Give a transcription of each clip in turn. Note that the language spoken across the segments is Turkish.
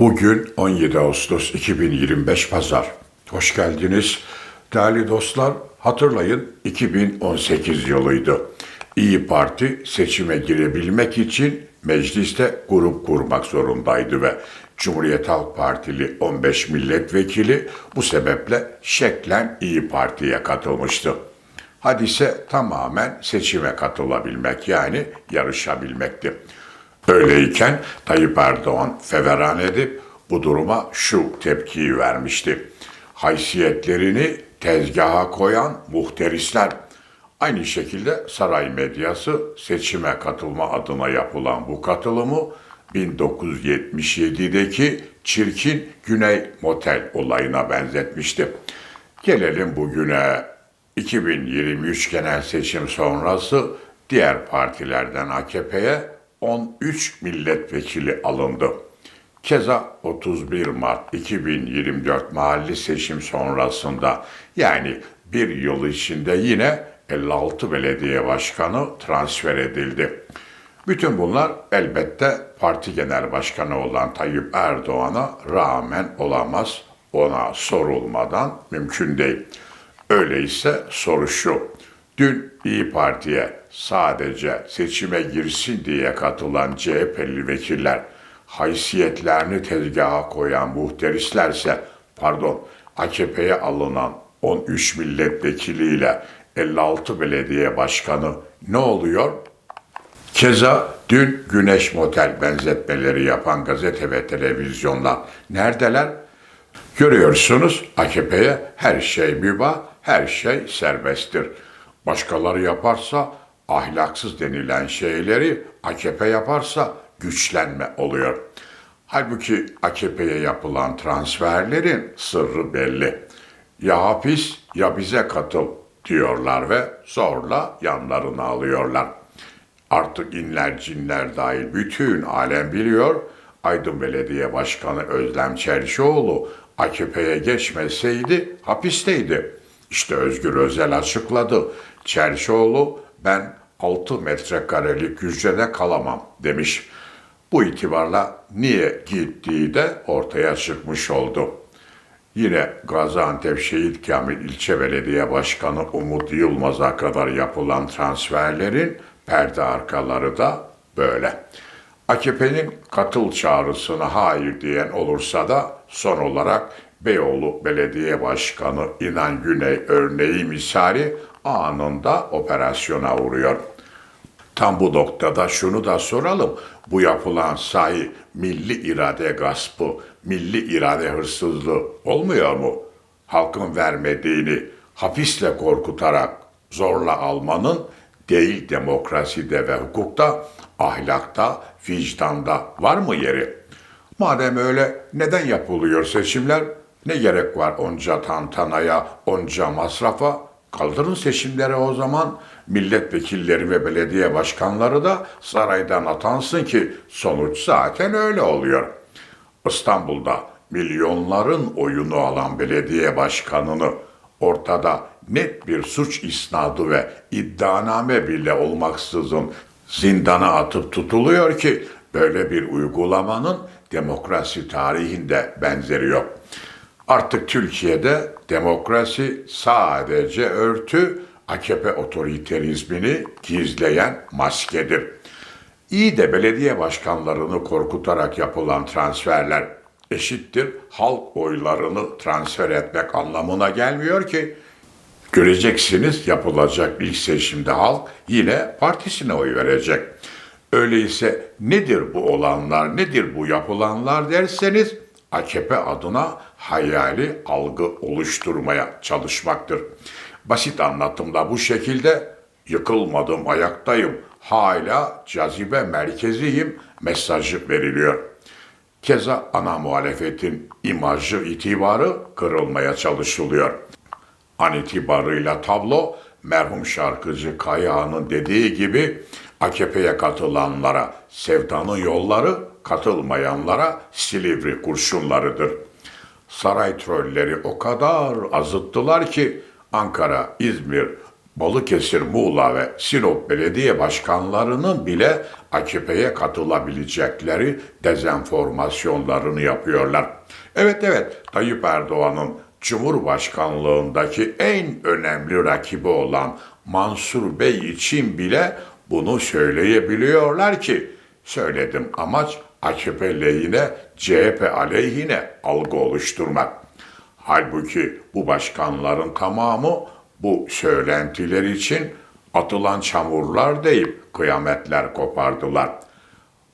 Bugün 17 Ağustos 2025 Pazar. Hoş geldiniz. Değerli dostlar, hatırlayın 2018 yılıydı. İyi Parti seçime girebilmek için mecliste grup kurmak zorundaydı ve Cumhuriyet Halk Partili 15 milletvekili bu sebeple şeklen İyi Parti'ye katılmıştı. Hadise tamamen seçime katılabilmek yani yarışabilmekti. Öyleyken Tayyip Erdoğan feveran edip bu duruma şu tepkiyi vermişti. Haysiyetlerini tezgaha koyan muhterisler. Aynı şekilde saray medyası seçime katılma adına yapılan bu katılımı 1977'deki çirkin Güney Motel olayına benzetmişti. Gelelim bugüne 2023 genel seçim sonrası diğer partilerden AKP'ye 13 milletvekili alındı. Keza 31 Mart 2024 mahalli seçim sonrasında yani bir yıl içinde yine 56 belediye başkanı transfer edildi. Bütün bunlar elbette parti genel başkanı olan Tayyip Erdoğan'a rağmen olamaz. Ona sorulmadan mümkün değil. Öyleyse soru şu. Dün İyi Parti'ye sadece seçime girsin diye katılan CHP'li vekiller haysiyetlerini tezgaha koyan muhterislerse, pardon AKP'ye alınan 13 milletvekiliyle 56 belediye başkanı ne oluyor? Keza dün Güneş Motel benzetmeleri yapan gazete ve televizyonlar neredeler? Görüyorsunuz AKP'ye her şey mübah, her şey serbesttir. Başkaları yaparsa ahlaksız denilen şeyleri AKP yaparsa güçlenme oluyor. Halbuki AKP'ye yapılan transferlerin sırrı belli. Ya hapis ya bize katıl diyorlar ve zorla yanlarına alıyorlar. Artık inler cinler dahil bütün alem biliyor. Aydın Belediye Başkanı Özlem Çerşioğlu AKP'ye geçmeseydi hapisteydi. İşte Özgür Özel açıkladı. Çerşioğlu ben 6 metrekarelik hücrede kalamam demiş. Bu itibarla niye gittiği de ortaya çıkmış oldu. Yine Gaziantep Şehit Kamil İlçe Belediye Başkanı Umut Yılmaz'a kadar yapılan transferlerin perde arkaları da böyle. AKP'nin katıl çağrısına hayır diyen olursa da son olarak Beyoğlu Belediye Başkanı İnan Güney örneği misali anında operasyona uğruyor. Tam bu noktada şunu da soralım. Bu yapılan sahi milli irade gaspı, milli irade hırsızlığı olmuyor mu? Halkın vermediğini hapisle korkutarak zorla almanın değil demokraside ve hukukta, ahlakta, vicdanda var mı yeri? Madem öyle neden yapılıyor seçimler? Ne gerek var onca tantanaya, onca masrafa? Kaldırın seçimleri o zaman. Milletvekilleri ve belediye başkanları da saraydan atansın ki sonuç zaten öyle oluyor. İstanbul'da milyonların oyunu alan belediye başkanını ortada net bir suç isnadı ve iddianame bile olmaksızın zindana atıp tutuluyor ki böyle bir uygulamanın demokrasi tarihinde benzeri yok. Artık Türkiye'de demokrasi sadece örtü, AKP otoriterizmini gizleyen maskedir. İyi de belediye başkanlarını korkutarak yapılan transferler eşittir halk oylarını transfer etmek anlamına gelmiyor ki. Göreceksiniz yapılacak ilk seçimde halk yine partisine oy verecek. Öyleyse nedir bu olanlar, nedir bu yapılanlar derseniz AKP adına hayali algı oluşturmaya çalışmaktır. Basit anlatımda bu şekilde yıkılmadım, ayaktayım, hala cazibe merkeziyim mesajı veriliyor. Keza ana muhalefetin imajı, itibarı kırılmaya çalışılıyor. An itibarıyla tablo merhum şarkıcı Kayağan'ın dediği gibi AKP'ye katılanlara sevdanın yolları, katılmayanlara Silivri kurşunlarıdır. Saray trolleri o kadar azıttılar ki Ankara, İzmir, Balıkesir, Muğla ve Sinop belediye başkanlarının bile AKP'ye katılabilecekleri dezenformasyonlarını yapıyorlar. Evet evet Tayyip Erdoğan'ın Cumhurbaşkanlığındaki en önemli rakibi olan Mansur Bey için bile bunu söyleyebiliyorlar ki söyledim amaç AKP lehine, CHP aleyhine algı oluşturmak. Halbuki bu başkanların tamamı bu söylentiler için atılan çamurlar deyip kıyametler kopardılar.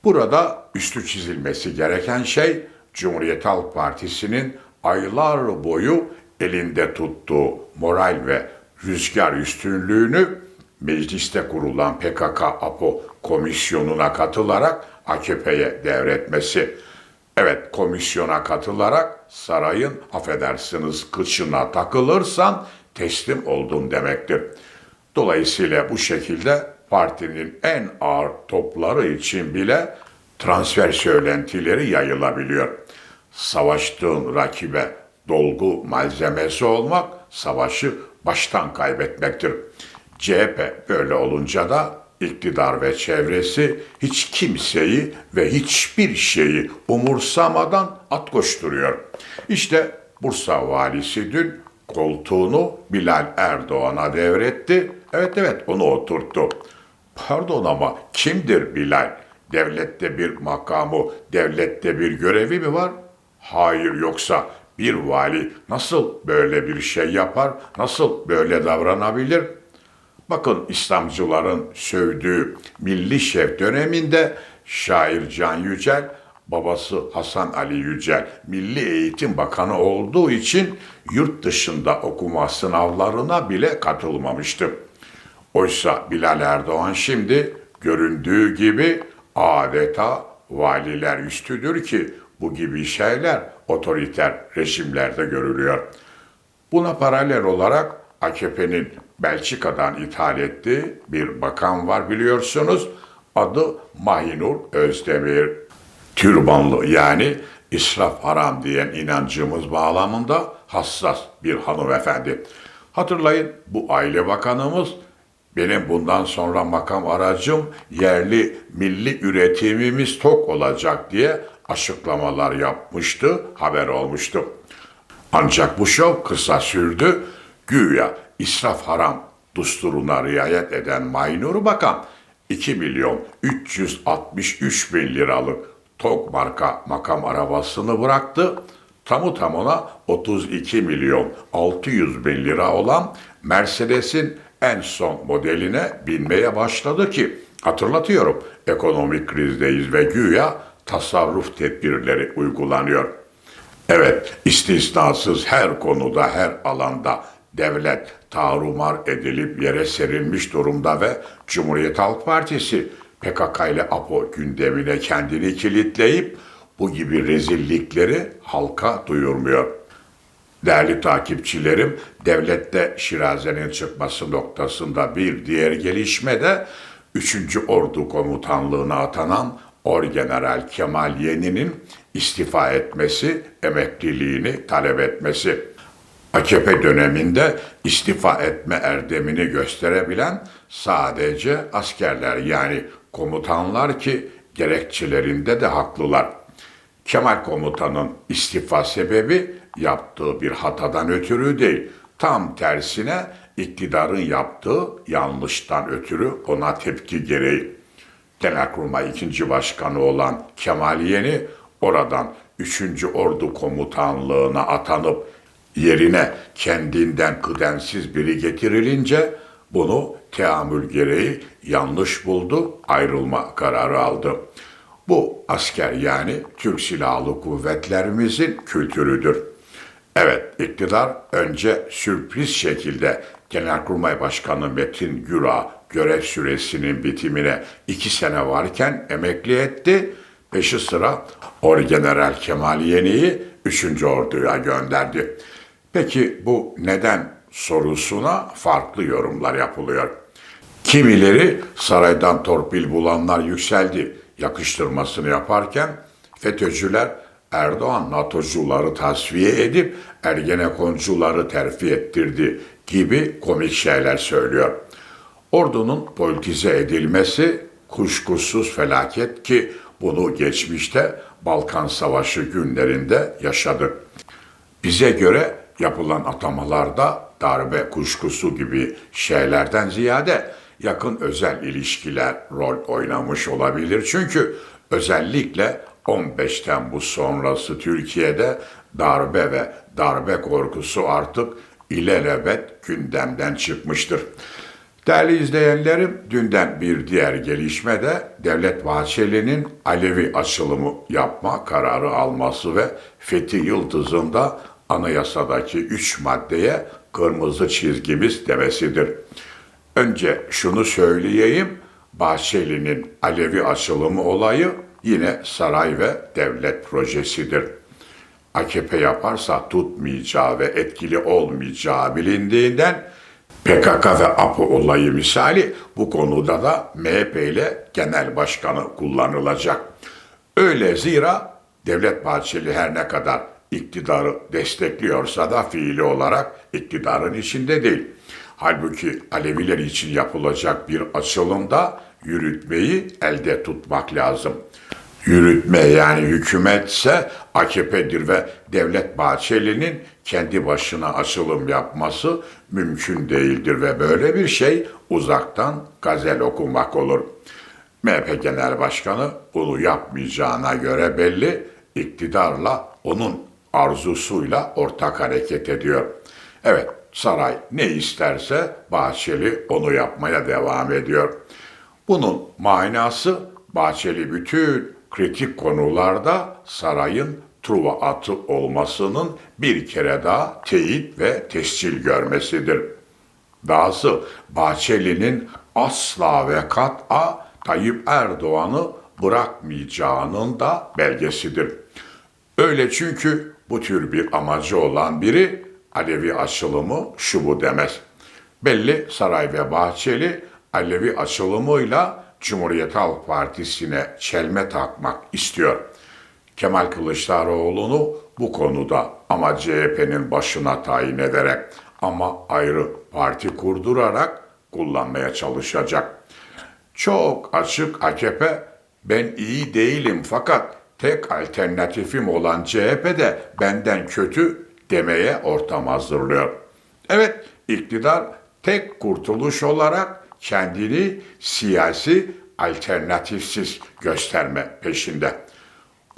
Burada üstü çizilmesi gereken şey Cumhuriyet Halk Partisi'nin aylar boyu elinde tuttuğu moral ve rüzgar üstünlüğünü mecliste kurulan PKK-APO komisyonuna katılarak AKP'ye devretmesi. Evet komisyona katılarak sarayın affedersiniz kıçına takılırsan teslim oldun demektir. Dolayısıyla bu şekilde partinin en ağır topları için bile transfer söylentileri yayılabiliyor. Savaştığın rakibe dolgu malzemesi olmak savaşı baştan kaybetmektir. CHP böyle olunca da iktidar ve çevresi hiç kimseyi ve hiçbir şeyi umursamadan at koşturuyor. İşte Bursa valisi dün koltuğunu Bilal Erdoğan'a devretti. Evet evet onu oturttu. Pardon ama kimdir Bilal? Devlette bir makamı, devlette bir görevi mi var? Hayır yoksa bir vali nasıl böyle bir şey yapar, nasıl böyle davranabilir? Bakın İslamcıların sövdüğü Milli Şef döneminde şair Can Yücel, babası Hasan Ali Yücel Milli Eğitim Bakanı olduğu için yurt dışında okuma sınavlarına bile katılmamıştı. Oysa Bilal Erdoğan şimdi göründüğü gibi adeta valiler üstüdür ki bu gibi şeyler otoriter rejimlerde görülüyor. Buna paralel olarak AKP'nin Belçika'dan ithal ettiği bir bakan var biliyorsunuz. Adı Mahinur Özdemir. Türbanlı yani israf haram diyen inancımız bağlamında hassas bir hanımefendi. Hatırlayın bu aile bakanımız benim bundan sonra makam aracım yerli milli üretimimiz tok olacak diye açıklamalar yapmıştı, haber olmuştu. Ancak bu şov kısa sürdü. Güya israf haram dusturuna riayet eden Maynur Bakan 2 milyon 363 bin liralık TOG marka makam arabasını bıraktı. Tamı tamına 32 milyon 600 bin lira olan Mercedes'in en son modeline binmeye başladı ki hatırlatıyorum ekonomik krizdeyiz ve güya tasarruf tedbirleri uygulanıyor. Evet, istisnasız her konuda, her alanda devlet tarumar edilip yere serilmiş durumda ve Cumhuriyet Halk Partisi PKK ile APO gündemine kendini kilitleyip bu gibi rezillikleri halka duyurmuyor. Değerli takipçilerim, devlette Şiraze'nin çıkması noktasında bir diğer gelişme de 3. Ordu Komutanlığı'na atanan Orgeneral Kemal Yeni'nin istifa etmesi, emekliliğini talep etmesi. AKP döneminde istifa etme erdemini gösterebilen sadece askerler yani komutanlar ki gerekçelerinde de haklılar. Kemal komutanın istifa sebebi yaptığı bir hatadan ötürü değil. Tam tersine iktidarın yaptığı yanlıştan ötürü ona tepki gereği. Genelkurmay ikinci başkanı olan Kemal Yeni oradan 3. Ordu Komutanlığına atanıp yerine kendinden kıdemsiz biri getirilince bunu teamül gereği yanlış buldu, ayrılma kararı aldı. Bu asker yani Türk Silahlı Kuvvetlerimizin kültürüdür. Evet, iktidar önce sürpriz şekilde Genelkurmay Başkanı Metin Güra görev süresinin bitimine iki sene varken emekli etti. Peşi sıra Orgeneral Kemal Yeni'yi 3. Ordu'ya gönderdi. Peki bu neden sorusuna farklı yorumlar yapılıyor. Kimileri saraydan torpil bulanlar yükseldi yakıştırmasını yaparken FETÖ'cüler Erdoğan NATO'cuları tasfiye edip Ergenekoncuları terfi ettirdi gibi komik şeyler söylüyor. Ordunun politize edilmesi kuşkusuz felaket ki bunu geçmişte Balkan Savaşı günlerinde yaşadık. Bize göre yapılan atamalarda darbe kuşkusu gibi şeylerden ziyade yakın özel ilişkiler rol oynamış olabilir. Çünkü özellikle 15 Temmuz sonrası Türkiye'de darbe ve darbe korkusu artık ilelebet gündemden çıkmıştır. Değerli izleyenlerim, dünden bir diğer gelişme de Devlet Bahçeli'nin Alevi açılımı yapma kararı alması ve Fethi Yıldız'ın da anayasadaki üç maddeye kırmızı çizgimiz demesidir. Önce şunu söyleyeyim, Bahçeli'nin Alevi açılımı olayı yine saray ve devlet projesidir. AKP yaparsa tutmayacağı ve etkili olmayacağı bilindiğinden PKK ve APO olayı misali bu konuda da MHP ile genel başkanı kullanılacak. Öyle zira Devlet Bahçeli her ne kadar iktidarı destekliyorsa da fiili olarak iktidarın içinde değil. Halbuki Aleviler için yapılacak bir açılımda yürütmeyi elde tutmak lazım. Yürütme yani hükümetse AKP'dir ve Devlet Bahçeli'nin kendi başına açılım yapması mümkün değildir ve böyle bir şey uzaktan gazel okumak olur. MHP Genel Başkanı bunu yapmayacağına göre belli, iktidarla onun arzusuyla ortak hareket ediyor. Evet, saray ne isterse Bahçeli onu yapmaya devam ediyor. Bunun manası Bahçeli bütün kritik konularda sarayın Truva atı olmasının bir kere daha teyit ve tescil görmesidir. Dahası Bahçeli'nin asla ve kat'a Tayyip Erdoğan'ı bırakmayacağının da belgesidir. Öyle çünkü bu tür bir amacı olan biri Alevi açılımı şu bu demez. Belli Saray ve Bahçeli Alevi açılımıyla Cumhuriyet Halk Partisi'ne çelme takmak istiyor. Kemal Kılıçdaroğlu'nu bu konuda ama CHP'nin başına tayin ederek ama ayrı parti kurdurarak kullanmaya çalışacak. Çok açık AKP ben iyi değilim fakat tek alternatifim olan CHP de benden kötü demeye ortam hazırlıyor. Evet iktidar tek kurtuluş olarak kendini siyasi alternatifsiz gösterme peşinde.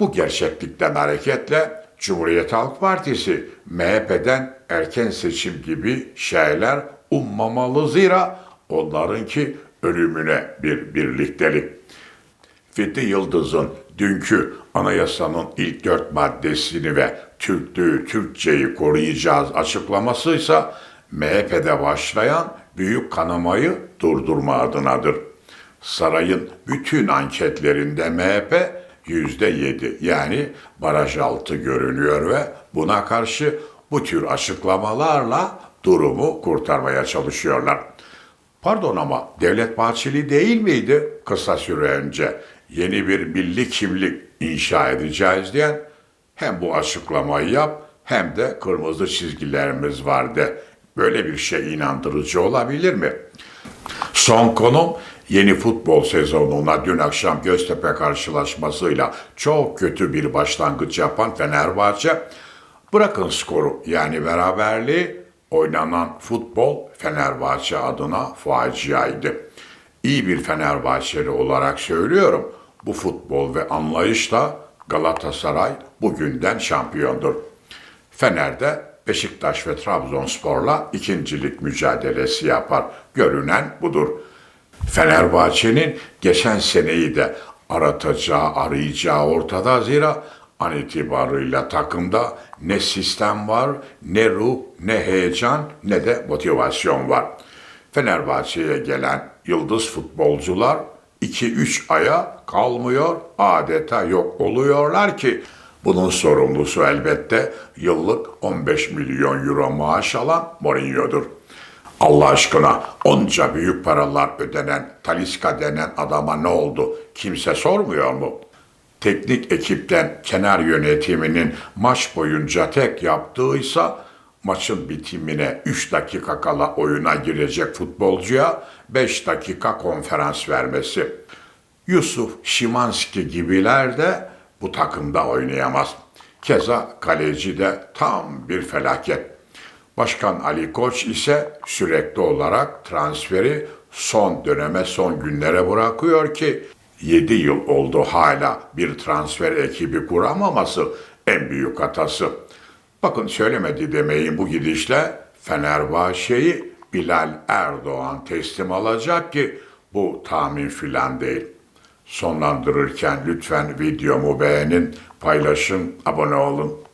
Bu gerçeklikten hareketle Cumhuriyet Halk Partisi MHP'den erken seçim gibi şeyler ummamalı zira onlarınki ölümüne bir birliktelik. Fethi Yıldız'ın dünkü anayasanın ilk dört maddesini ve Türklüğü, Türkçeyi koruyacağız açıklamasıysa MHP'de başlayan büyük kanamayı durdurma adınadır. Sarayın bütün anketlerinde MHP yüzde yedi yani baraj altı görünüyor ve buna karşı bu tür açıklamalarla durumu kurtarmaya çalışıyorlar. Pardon ama Devlet Bahçeli değil miydi kısa süre önce yeni bir milli kimlik inşa edeceğiz diyen hem bu açıklamayı yap hem de kırmızı çizgilerimiz vardı. Böyle bir şey inandırıcı olabilir mi? Son konum yeni futbol sezonuna dün akşam Göztepe karşılaşmasıyla çok kötü bir başlangıç yapan Fenerbahçe bırakın skoru yani beraberliği oynanan futbol Fenerbahçe adına faciaydı. İyi bir Fenerbahçeli olarak söylüyorum. Bu futbol ve anlayışla Galatasaray bugünden şampiyondur. Fener'de Beşiktaş ve Trabzonspor'la ikincilik mücadelesi yapar. Görünen budur. Fenerbahçe'nin geçen seneyi de aratacağı, arayacağı ortada. Zira an itibarıyla takımda ne sistem var, ne ruh, ne heyecan, ne de motivasyon var. Fenerbahçe'ye gelen yıldız futbolcular 2-3 aya kalmıyor, adeta yok oluyorlar ki bunun sorumlusu elbette yıllık 15 milyon euro maaş alan Mourinho'dur. Allah aşkına onca büyük paralar ödenen Taliska denen adama ne oldu? Kimse sormuyor mu? Teknik ekipten kenar yönetiminin maç boyunca tek yaptığıysa maçın bitimine 3 dakika kala oyuna girecek futbolcuya 5 dakika konferans vermesi. Yusuf Şimanski gibiler de bu takımda oynayamaz. Keza kaleci de tam bir felaket. Başkan Ali Koç ise sürekli olarak transferi son döneme, son günlere bırakıyor ki 7 yıl oldu hala bir transfer ekibi kuramaması en büyük hatası. Bakın söylemedi demeyin bu gidişle Fenerbahçe'yi Bilal Erdoğan teslim alacak ki bu tahmin filan değil. Sonlandırırken lütfen videomu beğenin, paylaşın, abone olun.